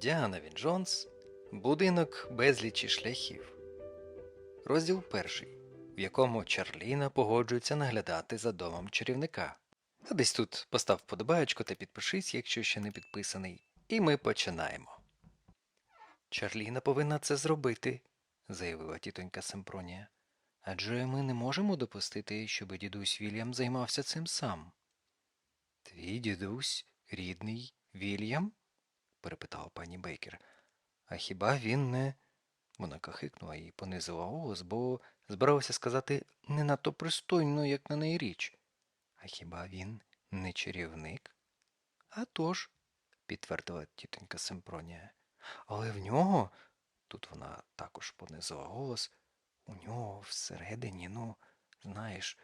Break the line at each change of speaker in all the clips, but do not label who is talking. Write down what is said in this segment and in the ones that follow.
Діана Він Джонс Будинок безлічі шляхів. Розділ перший, в якому Чарліна погоджується наглядати за домом чарівника. А десь тут постав вподобаєчку та підпишись, якщо ще не підписаний. І ми починаємо. Чарліна повинна це зробити, заявила тітонька Семпронія. Адже ми не можемо допустити, щоб дідусь Вільям займався цим сам. Твій дідусь рідний Вільям? Перепитала пані Бейкер. А хіба він не. Вона кахикнула і понизила голос, бо збиралася сказати не надто пристойно, як на неї річ. А хіба він не чарівник? «А тож», – підтвердила тітонька Семпронія. Але в нього, тут вона також понизила голос, у нього всередині, ну, знаєш,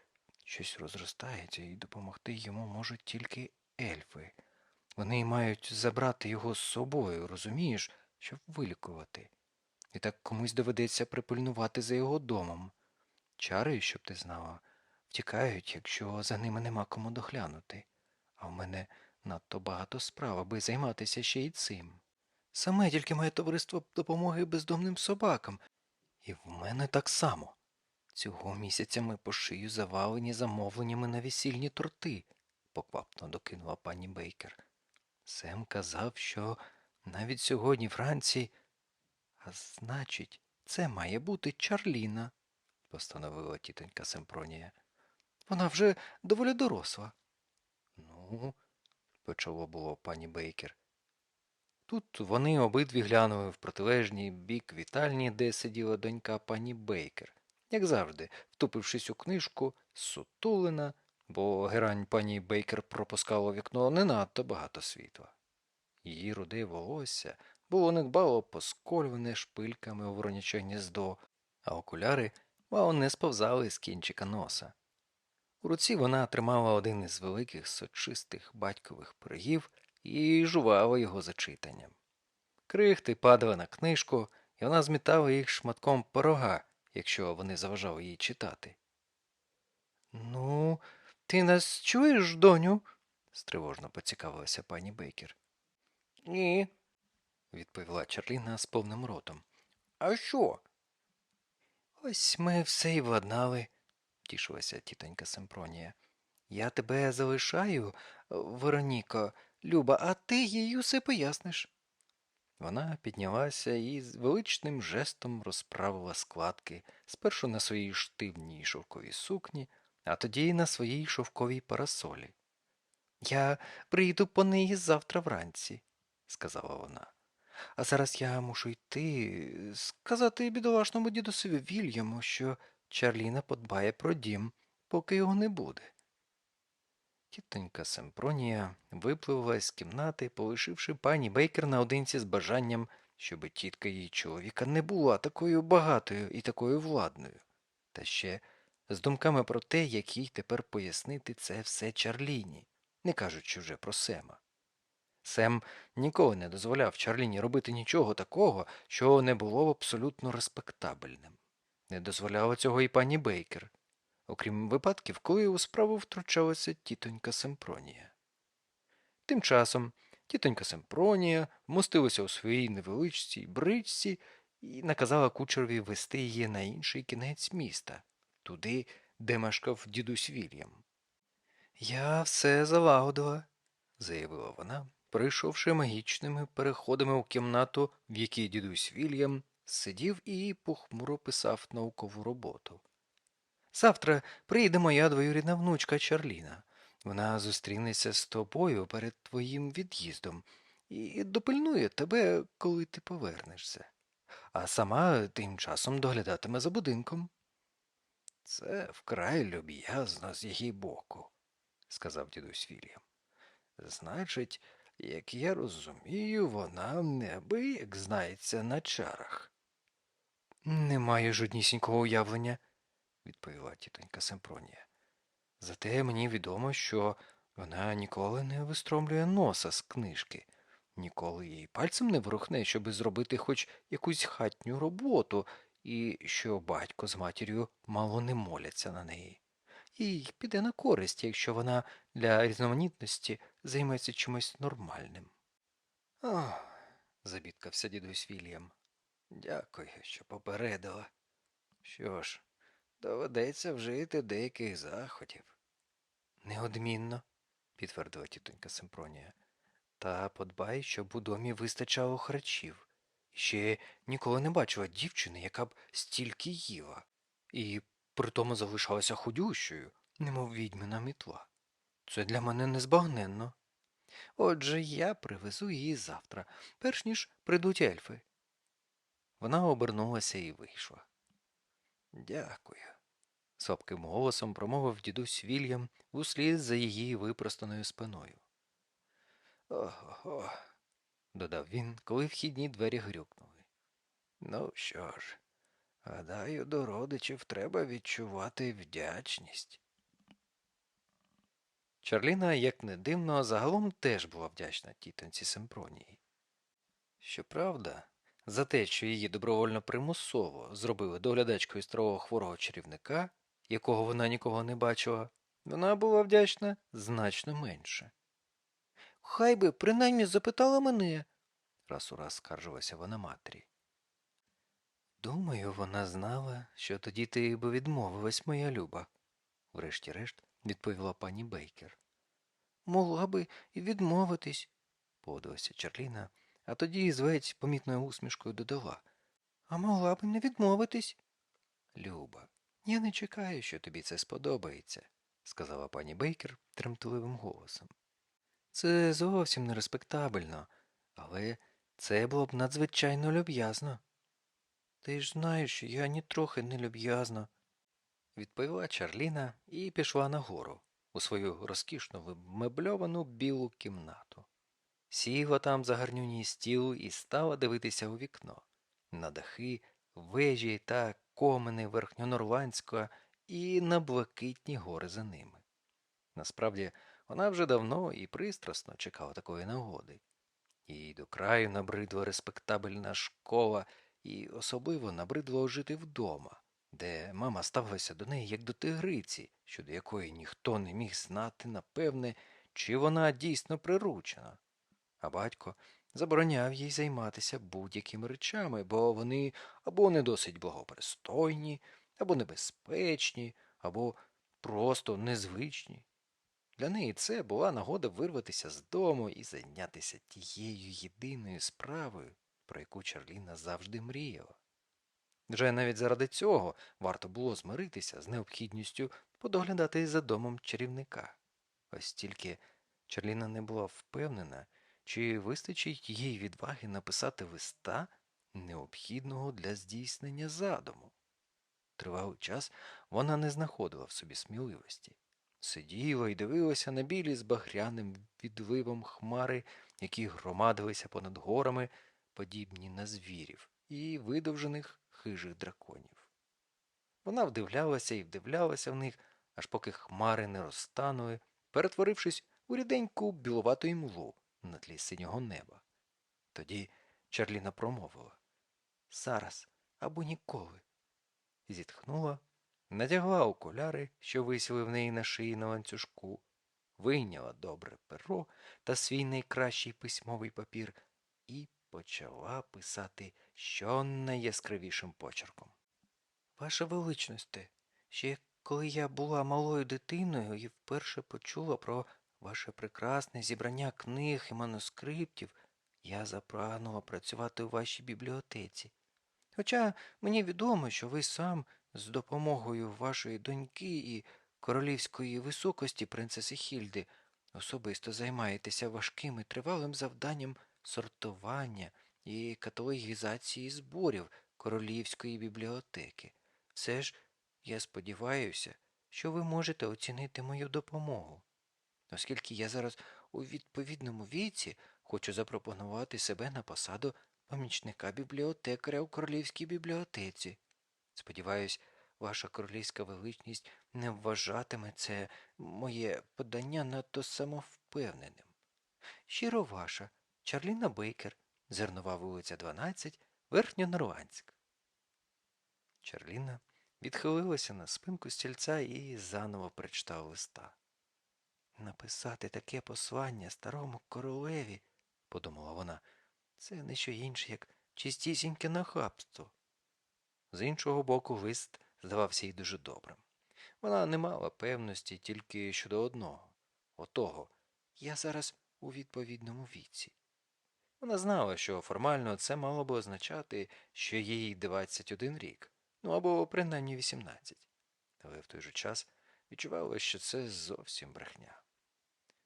щось розростається, і допомогти йому можуть тільки ельфи. Вони мають забрати його з собою, розумієш, щоб вилікувати. І так комусь доведеться припильнувати за його домом. Чари, щоб ти знала, втікають, якщо за ними нема кому доглянути. А в мене надто багато справ, аби займатися ще й цим. Саме тільки моє товариство допомоги бездомним собакам. І в мене так само. Цього місяця ми по шию завалені замовленнями на весільні торти, поквапно докинула пані Бейкер. Сем казав, що навіть сьогодні вранці. А значить, це має бути Чарліна, постановила тітонька Семпронія. Вона вже доволі доросла. Ну, почало було пані Бейкер. Тут вони обидві глянули в протилежній бік вітальні, де сиділа донька пані Бейкер, як завжди, втупившись у книжку, сутулина, бо герань пані Бейкер пропускала вікно не надто багато світла. Її руде волосся було недбало поскольване шпильками у вороняче гніздо, а окуляри мало не сповзали з кінчика носа. У руці вона тримала один із великих сочистих батькових пирогів і жувала його за читанням. Крихти падали на книжку, і вона змітала їх шматком порога, якщо вони заважали їй читати. Ну, ти нас чуєш, доню? стривожно поцікавилася пані Бейкер. Ні, відповіла Чарліна з повним ротом. А що? Ось ми все й владнали, втішилася тітонька Семпронія. Я тебе залишаю, Вероніко, Люба, а ти їй усе поясниш. Вона піднялася і з величним жестом розправила складки спершу на своїй штивній шовковій сукні, а тоді й на своїй шовковій парасолі. Я прийду по неї завтра вранці, сказала вона. А зараз я мушу йти, сказати бідолашному дідусеві Вільяму, що Чарліна подбає про дім, поки його не буде. Тітонька Семпронія випливла з кімнати, полишивши пані Бейкер наодинці з бажанням, щоб тітка її чоловіка не була такою багатою і такою владною, та ще з думками про те, як їй тепер пояснити це все Чарліні, не кажучи вже про Сема. Сем ніколи не дозволяв Чарліні робити нічого такого, що не було абсолютно респектабельним. Не дозволяла цього і пані Бейкер, окрім випадків, коли у справу втручалася тітонька Семпронія. Тим часом тітонька Семпронія вмостилася у своїй невеличцій бричці і наказала кучерові вести її на інший кінець міста, туди, де мешкав дідусь Вільям. Я все залагодила, заявила вона, прийшовши магічними переходами у кімнату, в якій дідусь Вільям сидів і похмуро писав наукову роботу. Завтра прийде моя двоюрідна внучка Чарліна. Вона зустрінеться з тобою перед твоїм від'їздом і допильнує тебе, коли ти повернешся. А сама тим часом доглядатиме за будинком. Це вкрай люб'язно з її боку, сказав дідусь Вільям. Значить, як я розумію, вона неабияк знається на чарах. Не маю жоднісінького уявлення, відповіла тітонька Семпронія. Зате мені відомо, що вона ніколи не вистромлює носа з книжки, ніколи їй пальцем не ворухне, щоби зробити хоч якусь хатню роботу, і що батько з матір'ю мало не моляться на неї. Їй піде на користь, якщо вона для різноманітності займеться чимось нормальним. Ох, забідкався дідусь Вільям. Дякую, що попередила. Що ж, доведеться вжити деяких заходів. Неодмінно, підтвердила тітонька Симпронія. Та подбай, щоб у домі вистачало харчів. Ще ніколи не бачила дівчини, яка б стільки їла, і притому залишалася худющою, немов відьмина мітла. Це для мене незбагненно. Отже, я привезу її завтра, перш ніж прийдуть ельфи. Вона обернулася і вийшла. Дякую. Слабким голосом промовив дідусь Вільям услід за її випростаною спиною. Ого, додав він, коли вхідні двері грюкнули. Ну що ж, гадаю, до родичів треба відчувати вдячність. Чарліна, як не дивно, загалом теж була вдячна тітоньці Семпронії. Щоправда, за те, що її добровольно примусово зробили доглядачкою старого хворого чарівника, якого вона нікого не бачила, вона була вдячна значно менше. Хай би принаймні запитала мене, раз у раз скаржилася вона матері. Думаю, вона знала, що тоді ти би відмовилась, моя люба, врешті-решт відповіла пані Бейкер. Могла би і відмовитись, погодилася Чарліна, а тоді з ледь помітною усмішкою додала. А могла б не відмовитись. Люба, я не чекаю, що тобі це сподобається, сказала пані Бейкер тремтливим голосом. Це зовсім не респектабельно, але це було б надзвичайно люб'язно. Ти ж знаєш, я нітрохи не люб'язна, відповіла Чарліна і пішла нагору у свою розкішну вмебльовану білу кімнату. Сіла там за гарнюній стіл і стала дивитися у вікно на дахи, вежі та комини верхньонорландського і на блакитні гори за ними. Насправді, вона вже давно і пристрасно чекала такої нагоди. Їй до краю набридла респектабельна школа, і особливо набридло жити вдома, де мама ставилася до неї як до тигриці, щодо якої ніхто не міг знати, напевне, чи вона дійсно приручена. А батько забороняв їй займатися будь-якими речами, бо вони або не досить благопристойні, або небезпечні, або просто незвичні. Для неї це була нагода вирватися з дому і зайнятися тією єдиною справою, про яку Чарліна завжди мріяла. Вже навіть заради цього варто було змиритися з необхідністю подоглядати за домом чарівника. Ось тільки Чарліна не була впевнена, чи вистачить їй відваги написати листа, необхідного для здійснення задуму. Тривалий час вона не знаходила в собі сміливості. Сиділа і дивилася на білі з багряним відливом хмари, які громадилися понад горами, подібні на звірів, і видовжених хижих драконів. Вона вдивлялася і вдивлялася в них, аж поки хмари не розтанули, перетворившись у ріденьку біловату імлу на тлі синього неба. Тоді Чарліна промовила Зараз або ніколи. Зітхнула, натягла окуляри, що висіли в неї на шиї на ланцюжку, вийняла добре перо та свій найкращий письмовий папір і почала писати що найяскравішим почерком. Ваша величносте, ще коли я була малою дитиною і вперше почула про ваше прекрасне зібрання книг і манускриптів, я запрагнула працювати у вашій бібліотеці. Хоча мені відомо, що ви сам з допомогою вашої доньки і королівської високості принцеси Хільди особисто займаєтеся важким і тривалим завданням сортування і каталогізації зборів королівської бібліотеки. Все ж я сподіваюся, що ви можете оцінити мою допомогу. Оскільки я зараз у відповідному віці хочу запропонувати себе на посаду помічника бібліотекаря у королівській бібліотеці. Сподіваюсь, ваша королівська величність не вважатиме це моє подання надто самовпевненим. Щиро ваша, Чарліна Бейкер, Зернова вулиця 12, Верхньонорландськ. Чарліна відхилилася на спинку стільця і заново прочитала листа. Написати таке послання старому королеві, подумала вона, Це не що інше, як чистісіньке нахабство. З іншого боку, лист здавався їй дуже добрим. Вона не мала певності тільки щодо одного отого я зараз у відповідному віці. Вона знала, що формально це мало би означати, що їй 21 рік, ну або принаймні 18. Але в той же час відчувала, що це зовсім брехня.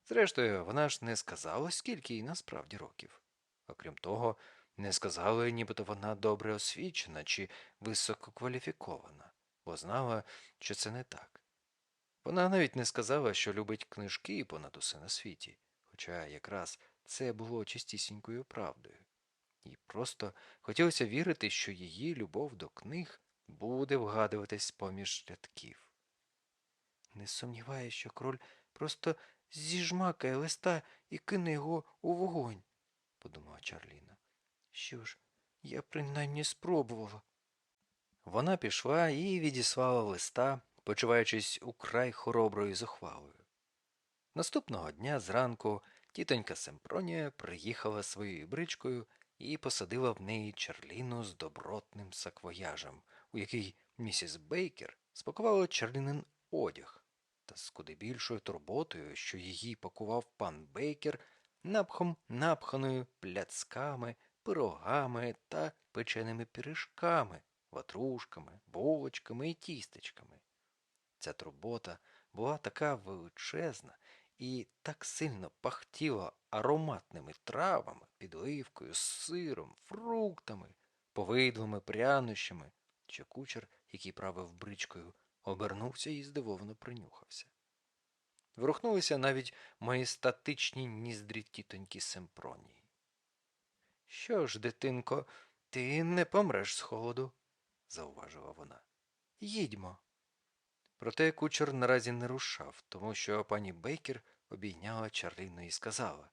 Зрештою, вона ж не сказала, скільки їй насправді років. Окрім того, не сказала, нібито вона добре освічена чи висококваліфікована, бо знала, що це не так. Вона навіть не сказала, що любить книжки понад усе на світі, хоча якраз це було чистісінькою правдою. Їй просто хотілося вірити, що її любов до книг буде вгадуватись поміж рядків. Не сумніваюся, що король просто зіжмакає листа і кине його у вогонь, подумала Чарліна. Що ж, я принаймні спробувала. Вона пішла і відіслала листа, почуваючись украй хороброю зухвалою. Наступного дня зранку тітонька Семпронія приїхала своєю бричкою і посадила в неї Чарліну з добротним саквояжем, у який місіс Бейкер спакувала Чарлінин одяг, та з куди більшою турботою, що її пакував пан Бейкер, напхом напханою пляцками, пирогами та печеними пиріжками, ватрушками, булочками і тістечками. Ця турбота була така величезна і так сильно пахтіла ароматними травами, підливкою, сиром, фруктами, повидлими прянощами, що кучер, який правив бричкою, обернувся і здивовано принюхався. Врухнулися навіть мої статичні ніздрі тітоньки Семпронії. Що ж, дитинко, ти не помреш з холоду, зауважила вона. Їдьмо. Проте кучер наразі не рушав, тому що пані Бейкер обійняла Чарліну і сказала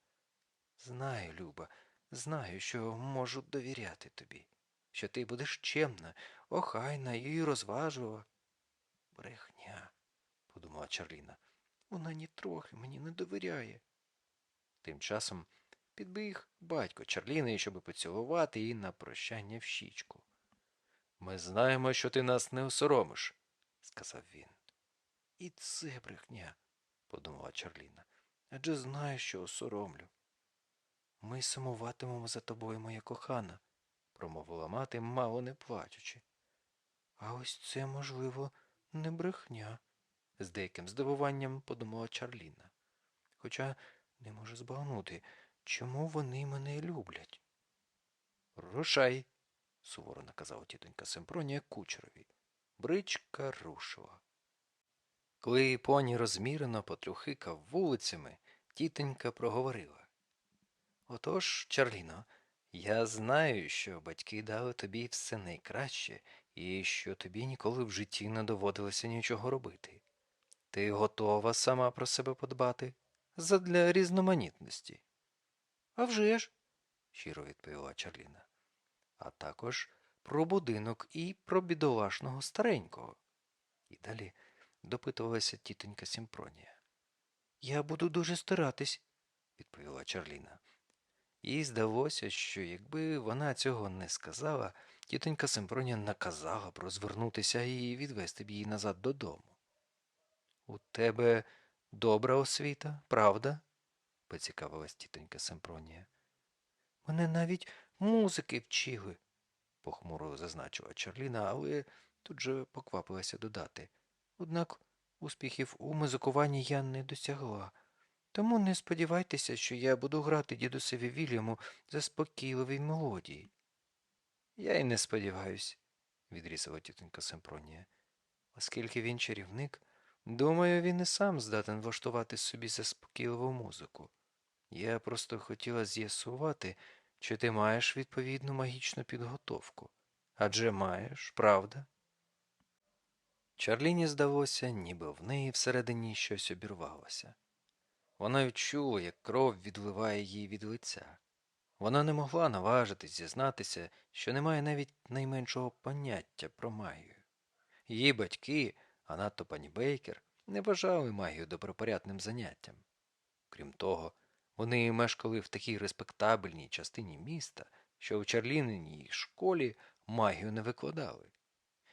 Знаю, Люба, знаю, що можу довіряти тобі, що ти будеш чемна, охайна і розважлива. Брехня, подумала Чарліна, вона нітрохи мені не довіряє. Тим часом підбіг батько Чарліни, щоб поцілувати її на прощання в щічку. Ми знаємо, що ти нас не осоромиш, сказав він. І це брехня, подумала Чарліна, адже знаю, що осоромлю. Ми сумуватимемо за тобою, моя кохана, промовила мати, мало не плачучи. А ось це, можливо, не брехня, з деяким здивуванням подумала Чарліна. Хоча не можу збагнути, чому вони мене люблять. Рушай, суворо наказала тітонька Семпронія кучерові. Бричка рушила. Коли поні розмірено потрюхикав вулицями, тітонька проговорила. Отож, Чарліно, я знаю, що батьки дали тобі все найкраще і що тобі ніколи в житті не доводилося нічого робити. Ти готова сама про себе подбати? Задля різноманітності. «А вже ж», – щиро відповіла Чарліна. А також про будинок і про бідолашного старенького. І далі допитувалася тітонька Сімпронія. Я буду дуже старатись, відповіла Чарліна. Їй здалося, що якби вона цього не сказала, тітонька Симпронія наказала б розвернутися і відвести б її назад додому. У тебе добра освіта, правда? Поцікавилась тітонька Симпронія. Мене навіть музики вчили, похмуро зазначила Чарліна, але тут же поквапилася додати. Однак успіхів у музикуванні я не досягла. Тому не сподівайтеся, що я буду грати дідусеві Вільяму заспокійливій мелодії. Я й не сподіваюсь, відрізала тітонька Семпронія. Оскільки він чарівник, думаю, він і сам здатен влаштувати собі заспокійливу музику. Я просто хотіла з'ясувати, чи ти маєш відповідну магічну підготовку. Адже маєш, правда? Чарліні здалося, ніби в неї всередині щось обірвалося. Вона відчула, як кров відливає їй від лиця. Вона не могла наважитись зізнатися, що не має навіть найменшого поняття про магію. Її батьки, а надто пані Бейкер, не вважали магію добропорядним заняттям. Крім того, Вони мешкали в такій респектабельній частині міста, що в Чарліниній школі магію не викладали.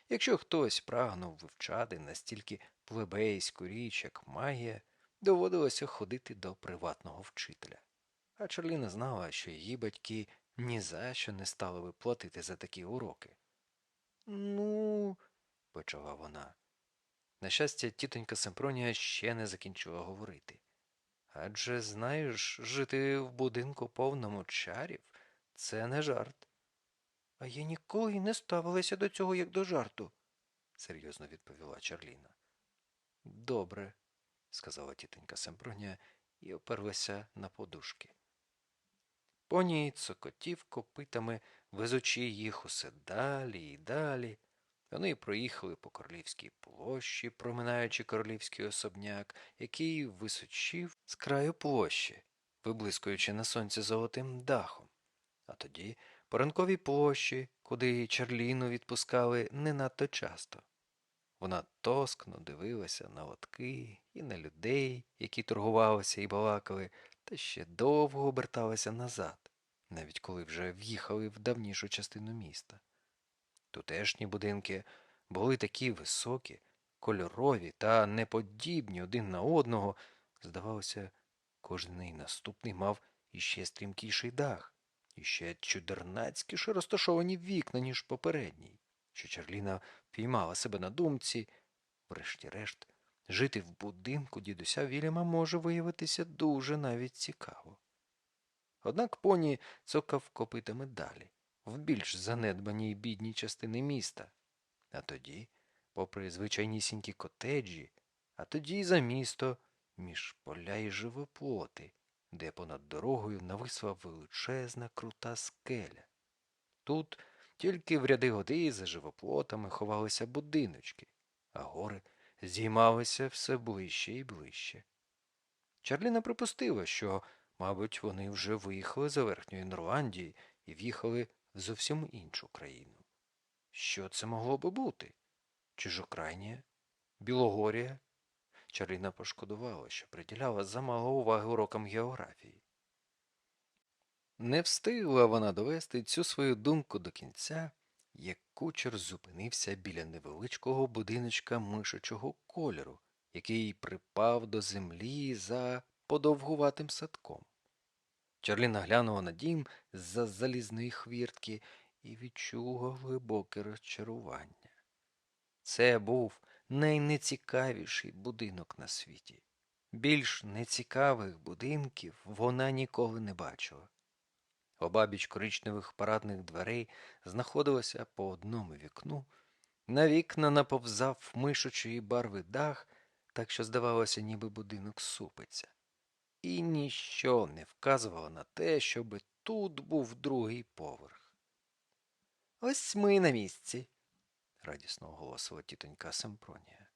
Якщо хтось прагнув вивчати настільки плебейську річ, як магія, доводилося ходити до приватного вчителя. А Чарліна знала, що її батьки ні за що не стали би платити за такі уроки. Ну, почала вона. На щастя, тітонька Семпронія ще не закінчила говорити. Адже, знаєш, жити в будинку повному чарів це не жарт. А я ніколи не ставилася до цього як до жарту, серйозно відповіла Чарліна. Добре, сказала тітонька Семпронія і оперлася на подушки. Поні цокотів копитами, везучи їх усе далі і далі. Вони проїхали по королівській площі, проминаючи королівський особняк, який височив з краю площі, виблискуючи на сонці золотим дахом. А тоді по ранковій площі, куди Чарліну відпускали не надто часто. Вона тоскно дивилася на лотки і на людей, які торгувалися і балакали, та ще довго оберталася назад, навіть коли вже в'їхали в давнішу частину міста. Тутешні будинки були такі високі, кольорові та неподібні один на одного. Здавалося, кожен наступний мав іще стрімкіший дах, іще чудернацькіше розташовані вікна, ніж попередній, що Чарліна піймала себе на думці. Врешті-решт, жити в будинку дідуся Вільяма може виявитися дуже навіть цікаво. Однак поні цокав копитами далі в більш занедбаній бідній частини міста. А тоді, попри звичайнісінькі котеджі, а тоді за місто, між поля і живоплоти, де понад дорогою нависла величезна крута скеля. Тут тільки в ряди годи за живоплотами ховалися будиночки, а гори здіймалися все ближче і ближче. Чарліна припустила, що, мабуть, вони вже виїхали за верхньої Норландії і в'їхали в зовсім іншу країну. Що це могло би бути? Чужокрайнія? Білогорія? Чарліна пошкодувала, що приділяла замало уваги урокам географії. Не встигла вона довести цю свою думку до кінця, як кучер зупинився біля невеличкого будиночка мишачого кольору, який припав до землі за подовгуватим садком. Чарліна глянула на дім з-за залізної хвіртки і відчула глибоке розчарування. Це був найнецікавіший будинок на світі. Більш нецікавих будинків вона ніколи не бачила. Обабіч коричневих парадних дверей знаходилося по одному вікну, на вікна наповзав мишучої барви дах, так що здавалося, ніби будинок супиться і ніщо не вказувало на те, щоби тут був другий поверх. Ось ми на місці, радісно оголосила тітонька Семпронія.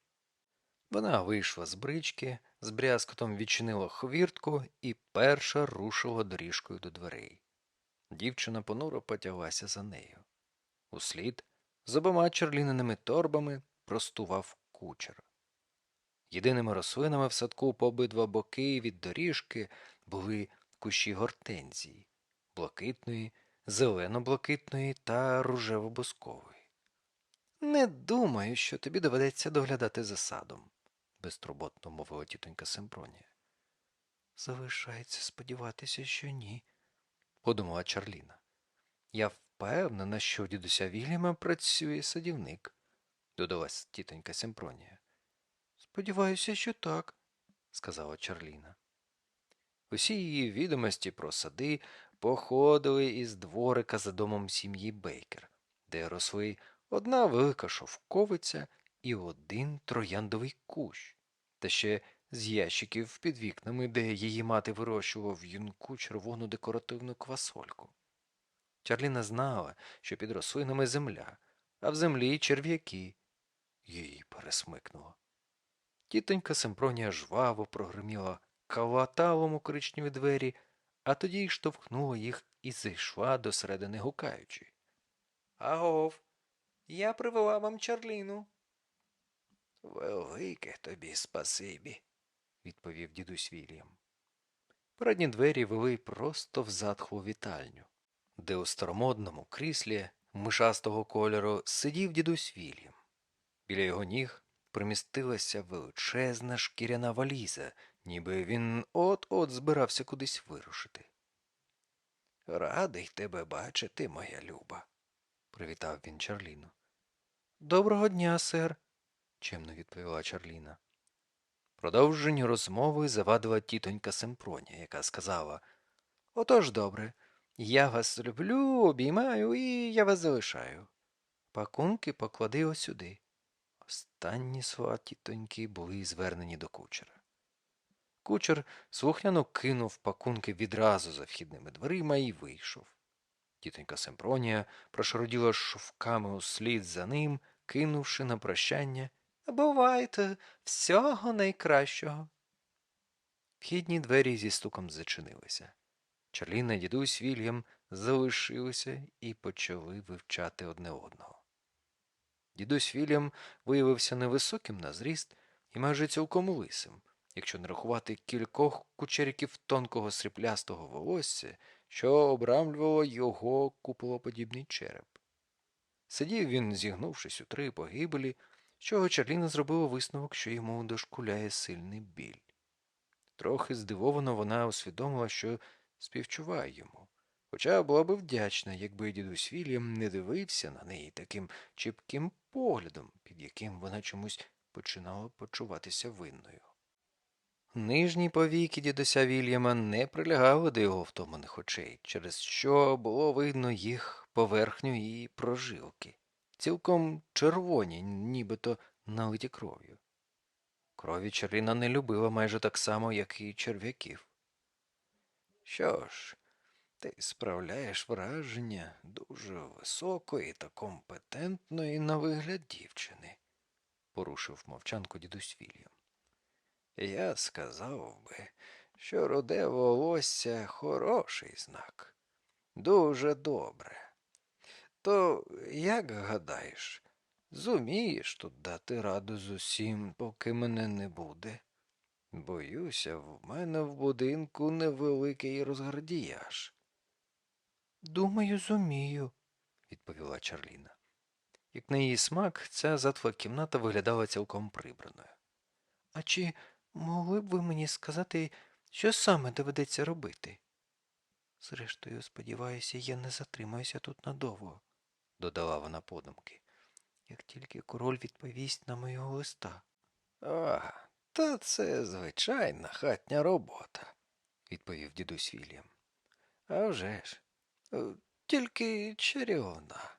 Вона вийшла з брички, з брязкотом відчинила хвіртку і перша рушила доріжкою до дверей. Дівчина понуро потяглася за нею. Услід з обома черліненими торбами простував кучер. Єдиними рослинами в садку по обидва боки від доріжки були кущі гортензії блакитної, зелено-блакитної та ружево-бускової. Не думаю, що тобі доведеться доглядати за садом, безтурботно мовила тітонька Семпронія. Залишається сподіватися, що ні, подумала Чарліна. Я впевнена, що у дідуся Вільяма працює садівник, додалась тітонька Семпронія. Сподіваюся, що так, сказала Чарліна. Усі її відомості про сади походили із дворика за домом сім'ї Бейкер, де росли одна велика шовковиця і один трояндовий кущ, та ще з ящиків під вікнами, де її мати вирощувала в юнку червону декоративну квасольку. Чарліна знала, що під рослинами земля, а в землі черв'яки. Її пересмикнуло. Тітонька Семпронія жваво прогриміла калаталом у коричневі двері, а тоді й штовхнула їх і зайшла до середини гукаючи. Агов, я привела вам Чарліну. Велике тобі спасибі, відповів дідусь Вільям. Передні двері вели просто в затхлу вітальню, де у старомодному кріслі мишастого кольору сидів дідусь Вільям. Біля його ніг примістилася величезна шкіряна валіза, ніби він от-от збирався кудись вирушити. Радий тебе бачити, моя люба, привітав він Чарліну. Доброго дня, сер, чемно відповіла Чарліна. Продовженню розмови завадила тітонька Семпроня, яка сказала Отож добре, я вас люблю, обіймаю і я вас залишаю. Пакунки поклади сюди. Останні слова тітоньки були звернені до кучера. Кучер слухняно кинув пакунки відразу за вхідними дверима і вийшов. Тітонька Семпронія прошароділа шовками услід за ним, кинувши на прощання Бувайте, всього найкращого. Вхідні двері зі стуком зачинилися. Чарліна дідусь Вільям залишилися і почали вивчати одне одного. Дідусь Вільям виявився невисоким на зріст і майже цілком лисим, якщо не рахувати кількох кучериків тонкого сріблястого волосся, що обрамлювало його куполоподібний череп. Сидів він, зігнувшись у три погибелі, з чого Чарліна зробила висновок, що йому дошкуляє сильний біль. Трохи здивовано вона усвідомила, що співчуває йому, хоча була би вдячна, якби дідусь Вільям не дивився на неї таким чіпким поглядом, під яким вона чомусь починала почуватися винною. Нижні повіки дідуся Вільяма не прилягали до його втоманих очей, через що було видно їх поверхню і прожилки, цілком червоні, нібито налиті кров'ю. Крові Чарліна не любила майже так само, як і черв'яків. Що ж, ти справляєш враження дуже високої та компетентної на вигляд дівчини, порушив мовчанку дідусь Вільям. Я сказав би, що руде волосся хороший знак. Дуже добре. То як гадаєш, зумієш тут дати раду з усім, поки мене не буде? Боюся, в мене в будинку невеликий розгардіяж. Думаю, зумію, відповіла Чарліна. Як на її смак, ця затва кімната виглядала цілком прибраною. А чи могли б ви мені сказати, що саме доведеться робити? Зрештою, сподіваюся, я не затримаюся тут надовго, додала вона подумки, як тільки король відповість на мого листа. А, та це звичайна хатня робота, відповів дідусь Вільям. «А вже ж, тільки чарівна.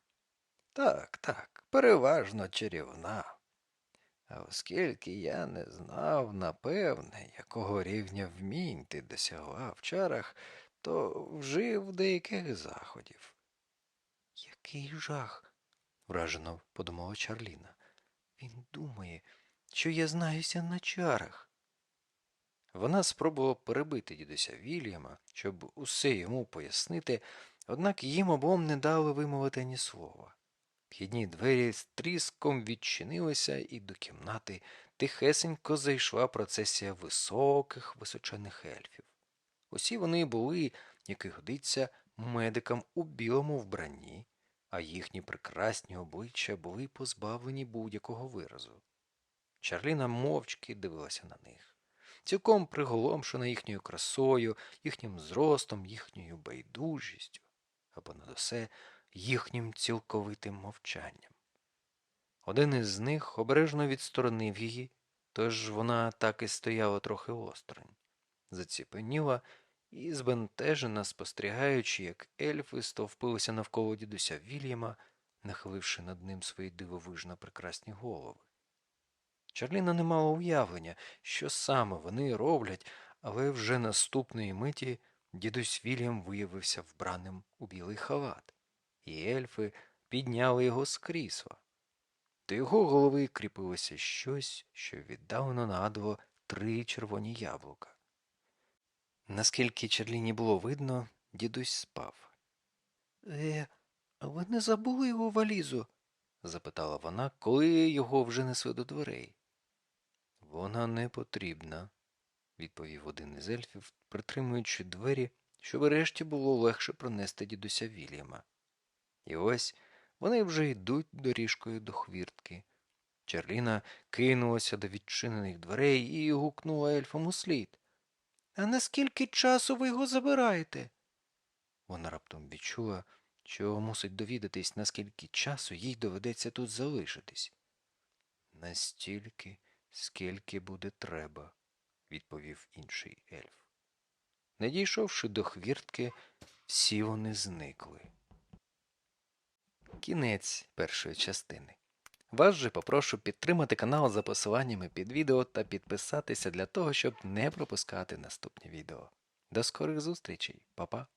Так, так, переважно чарівна. А оскільки я не знав, напевне, якого рівня вмінь ти досягла в чарах, то вжив деяких заходів. Який жах, вражено подумала Чарліна. Він думає, що я знаюся на чарах. Вона спробувала перебити дідуся Вільяма, щоб усе йому пояснити, однак їм обом не дали вимовити ні слова. Вхідні двері з тріском відчинилися, і до кімнати тихесенько зайшла процесія високих височених ельфів. Усі вони були, як і годиться, медикам у білому вбранні, а їхні прекрасні обличчя були позбавлені будь-якого виразу. Чарліна мовчки дивилася на них, цілком приголомшена їхньою красою, їхнім зростом, їхньою байдужістю, а понад усе їхнім цілковитим мовчанням. Один із них обережно відсторонив її, тож вона так і стояла трохи осторонь, заціпеніла і збентежена, спостерігаючи, як ельфи стовпилися навколо дідуся Вільяма, нахиливши над ним свої дивовижно прекрасні голови. Чарліна не мала уявлення, що саме вони роблять, але вже наступної миті дідусь Вільям виявився вбраним у білий халат і ельфи підняли його з крісла. До його голови кріпилося щось, що віддавно нагадувало три червоні яблука. Наскільки Чарліні було видно, дідусь спав. Е, а ви не забули його валізу? запитала вона, коли його вже несли до дверей. Вона не потрібна, відповів один із ельфів, притримуючи двері, щоб решті було легше пронести дідуся Вільяма. І ось вони вже йдуть доріжкою до хвіртки. Чарліна кинулася до відчинених дверей і гукнула ельфам у слід. А наскільки часу ви його забираєте? Вона раптом відчула, що мусить довідатись, наскільки часу їй доведеться тут залишитись. Настільки, скільки буде треба, відповів інший ельф. Не дійшовши до хвіртки, всі вони зникли. Кінець першої частини. Вас же попрошу підтримати канал за посиланнями під відео та підписатися для того, щоб не пропускати наступні відео. До скорих зустрічей, Па-па!